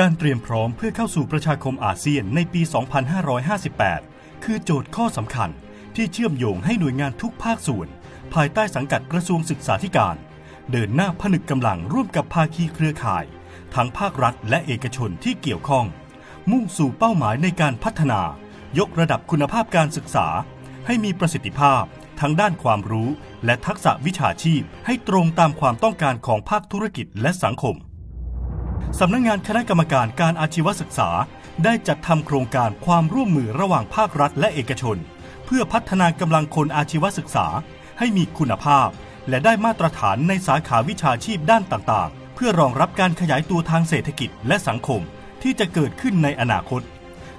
การเตรียมพร้อมเพื่อเข้าสู่ประชาคมอาเซียนในปี 2558 คือโจทย์ข้อสำคัญที่เชื่อมโยงให้หน่วยงานทุกภาคส่วน ภายใต้สังกัดกระทรวงศึกษาธิการ เดินหน้าผนึกกำลังร่วมกับภาคีเครือข่าย ทั้งภาครัฐและเอกชนที่เกี่ยวข้อง มุ่งสู่เป้าหมายในการพัฒนา ยกระดับคุณภาพการศึกษา ให้มีประสิทธิภาพทั้งด้านความรู้ และทักษะวิชาชีพให้ตรงตามความต้องการของภาคธุรกิจและสังคม สำนักงานคณะกรรมการการอาชีวศึกษา ได้จัดทำโครงการความร่วมมือระหว่างภาครัฐและเอกชน เพื่อพัฒนากำลังคนอาชีวศึกษา ให้มีคุณภาพ และได้มาตรฐานในสาขาวิชาชีพด้านต่างๆ เพื่อรองรับการขยายตัวทางเศรษฐกิจและสังคมที่จะเกิดขึ้นในอนาคต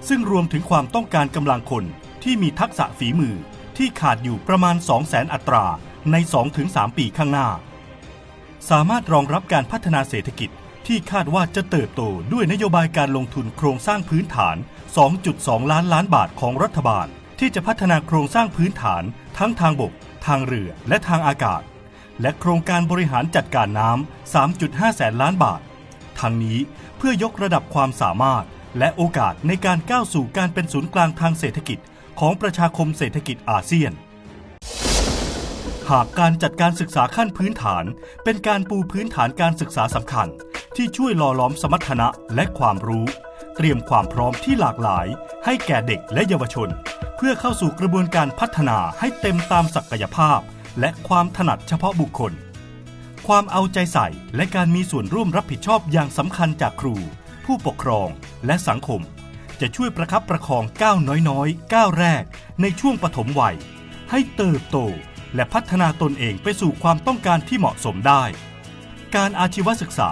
ซึ่งรวมถึงความต้องการกำลังคนที่มีทักษะฝีมือที่ขาดอยู่ประมาณ 200,000 อัตราใน 2-3 ปีข้างหน้า สามารถรองรับการพัฒนาเศรษฐกิจ ที่คาดว่าจะเติบโตด้วยนโยบายการลงทุนโครงสร้างพื้นฐาน 2.2 ล้านล้านบาทของรัฐบาล ที่จะพัฒนาโครงสร้างพื้นฐาน ทั้งทางบก ทางเรือและทางอากาศ และโครงการบริหารจัดการน้ำ 3.5 แสนล้านบาท ทั้งนี้เพื่อยกระดับความสามารถ และโอกาสในการก้าวสู่การเป็นศูนย์กลางทางเศรษฐกิจ ของประชาคมเศรษฐกิจอาเซียนหากการจัดการศึกษาขั้นพื้นฐาน เป็นการปูพื้นฐานการศึกษาสำคัญ ที่ช่วยหล่อหลอมสมรรถนะและความรู้ เตรียมความพร้อมที่หลากหลาย ให้แก่เด็กและเยาวชน เพื่อเข้าสู่กระบวนการพัฒนาให้เต็มตามศักยภาพ และความถนัดเฉพาะบุคคล ความเอาใจใส่และการมีส่วนร่วมรับผิดชอบอย่างสำคัญจากครู ผู้ปกครองและสังคม จะช่วยประคับประคองก้าวน้อยๆก้าวแรก ในช่วงปฐมวัย ให้เติบโตและพัฒนาตนเองไปสู่ความต้องการที่เหมาะสมได้ การอาชีวศึกษา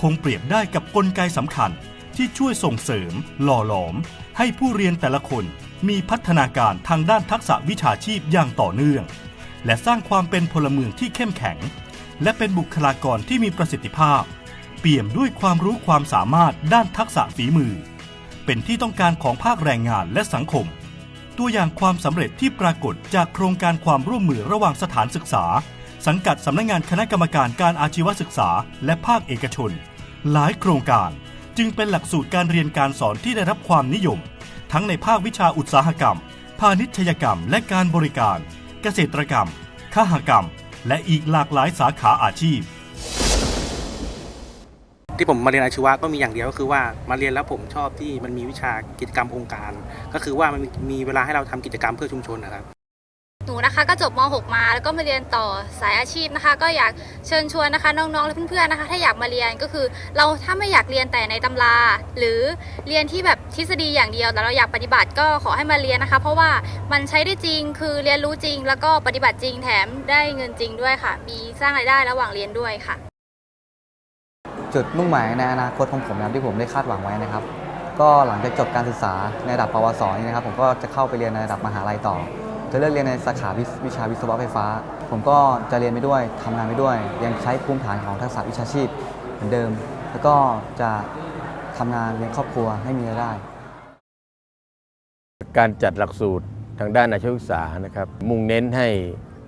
คงเปรียบได้กับกลไกสำคัญที่ช่วยส่งเสริม หล่อหลอม ให้ผู้เรียนแต่ละคนมีพัฒนาการทางด้านทักษะวิชาชีพอย่างต่อเนื่อง และสร้างความเป็นพลเมืองที่เข้มแข็ง และเป็นบุคลากรที่มีประสิทธิภาพ เปี่ยมด้วยความรู้ความสามารถด้านทักษะฝีมือ เป็นที่ต้องการของภาคแรงงานและสังคม ตัวอย่างความสำเร็จที่ปรากฏจากโครงการความร่วมมือระหว่างสถานศึกษา สังกัดสำนักงานคณะกรรมการการอาชีวศึกษา และภาคเอกชน หลายโครงการ จึงเป็นหลักสูตรการเรียนการสอนที่ได้รับความนิยม ทั้งในภาควิชาอุตสาหกรรม พาณิชยกรรม และการบริการ เกษตรกรรมคหกรรม และอีกหลากหลายสาขาอาชีพ ที่ผมมาเรียนอาชีวะก็มีอย่างเดียวก็คือว่ามาเรียนแล้วผมชอบที่มันมีวิชากิจกรรมองค์การ ก็คือว่ามันมีมีเวลาให้เราทำกิจกรรมเพื่อชุมชนนะครับ หนูนะคะก็จบม .6 มาแล้วก็มาเรียนต่อสายอาชีพนะคะ ก็อยากเชิญชวนนะคะน้องๆและเพื่อนๆนะคะ ถ้าอยากมาเรียนก็คือ เราถ้าไม่อยากเรียนแต่ในตำรา หรือเรียนที่แบบทฤษฎีอย่างเดียว แต่เราอยากปฏิบัติก็ขอให้มาเรียนนะคะ เพราะว่ามันใช้ได้จริงคือเรียนรู้จริง แล้วก็ปฏิบัติจริงแถมได้เงินจริงด้วยค่ะ มีสร้างรายได้ระหว่างเรียนด้วยค่ะ จุดมุ่งหมายในอนาคตของผมนะครับที่ผมได้คาดหวังไว้นะครับ ก็หลังจากจบการศึกษาในระดับปวสนี่นะครับ ผมก็จะเข้าไปเรียนในระดับมหาลัยต่อ จะเลือกเรียนในสาขาวิวชาวิศวะไฟฟ้า ผมก็จะเรียนไปด้วยทำงานไปด้วย ยังใช้ภูมิฐานของทักษะวิชาชีพเหมือนเดิม แล้วก็จะทำงานเลี้ยงครอบครัวให้มีรายได้ การจัดหลักสูตรทางด้านอาชีวศึกษานะครับ มุ่งเน้นให้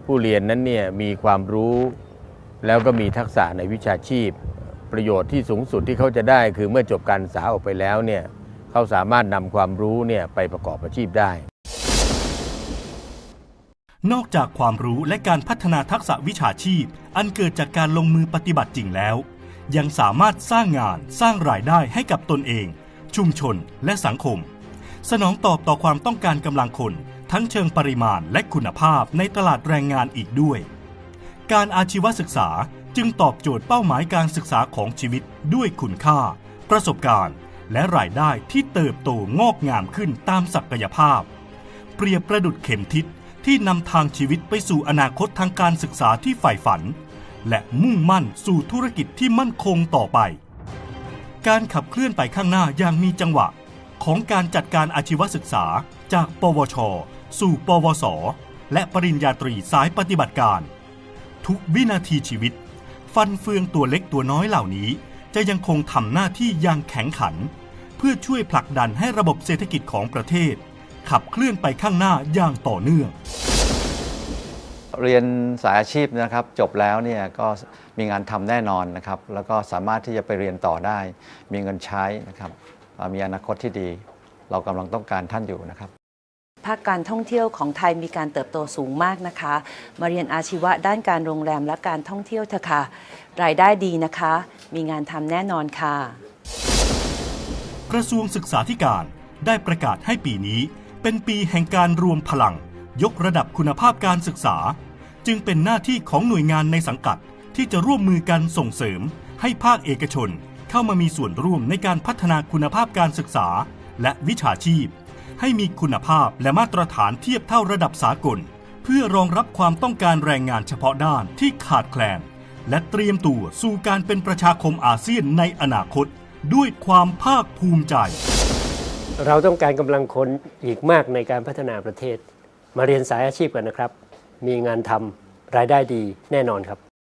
ผู้เรียนนั้นเนี่ยมีความรู้ แล้วก็มีทักษะในวิชาชีพ ประโยชน์ที่สูงสุดที่เขาจะได้ คือเมื่อจบการศึกษาออกไปแล้วเนี่ยเขาสามารถนำความรู้เนี่ยไปประกอบอาชีพได้ นอกจากความรู้และการพัฒนาทักษะวิชาชีพ อันเกิดจากการลงมือปฏิบัติจริงแล้ว ยังสามารถสร้างงานสร้างรายได้ให้กับตนเอง ชุมชนและสังคม สนองตอบต่อความต้องการกำลังคน ทั้งเชิงปริมาณและคุณภาพในตลาดแรงงานอีกด้วย การอาชีวศึกษาจึงตอบโจทย์เป้าหมายการศึกษาของชีวิตด้วยคุณค่า ประสบการณ์ และรายได้ที่เติบโตงอกงามขึ้นตามศักยภาพ เปรียบประดุดเข็มทิศ ที่นำทางชีวิตไปสู่อนาคตทางการศึกษาที่ใฝ่ฝัน และมุ่งมั่นสู่ธุรกิจที่มั่นคงต่อไป การขับเคลื่อนไปข้างหน้าอย่างมีจังหวะ ของการจัดการอาชีวศึกษาจาก ปวช สู่ ปวส และปริญญาตรีสายปฏิบัติการ ทุกวินาทีชีวิต ฟันเฟืองตัวเล็กตัวน้อยเหล่านี้ จะยังคงทำหน้าที่อย่างแข็งขัน เพื่อช่วยผลักดันให้ระบบเศรษฐกิจของประเทศ ขับเคลื่อนไปข้างหน้าอย่างต่อเนื่อง เรียนสายอาชีพนะครับจบแล้วเนี่ยก็มีงานทำแน่นอนนะครับ แล้วก็สามารถที่จะไปเรียนต่อได้ มีเงินใช้นะครับเอ่อมีอนาคตที่ดี เรากำลังต้องการท่านอยู่นะครับภาคการท่องเที่ยวของไทยมีการเติบโตสูงมากนะคะ มาเรียนอาชีวะด้านการโรงแรมและการท่องเที่ยวเถอะค่ะ รายได้ดีนะคะ มีงานทำแน่นอนค่ะ กระทรวงศึกษาธิการได้ประกาศให้ปีนี้ เป็นปีแห่งการรวมพลัง ยกระดับคุณภาพการศึกษา จึงเป็นหน้าที่ของหน่วยงานในสังกัดที่จะร่วมมือกันส่งเสริม ให้ภาคเอกชนเข้ามามีส่วนร่วมในการพัฒนาคุณภาพการศึกษา และวิชาชีพ ให้มีคุณภาพและมาตรฐานเทียบเท่าระดับสากล เพื่อรองรับความต้องการแรงงานเฉพาะด้านที่ขาดแคลน และเตรียมตัวสู่การเป็นประชาคมอาเซียนในอนาคต ด้วยความภาคภูมิใจ เราต้องการกำลังคนอีกมากในการพัฒนาประเทศ มาเรียนสายอาชีพกันนะครับ มีงานทำรายได้ดีแน่นอนครับ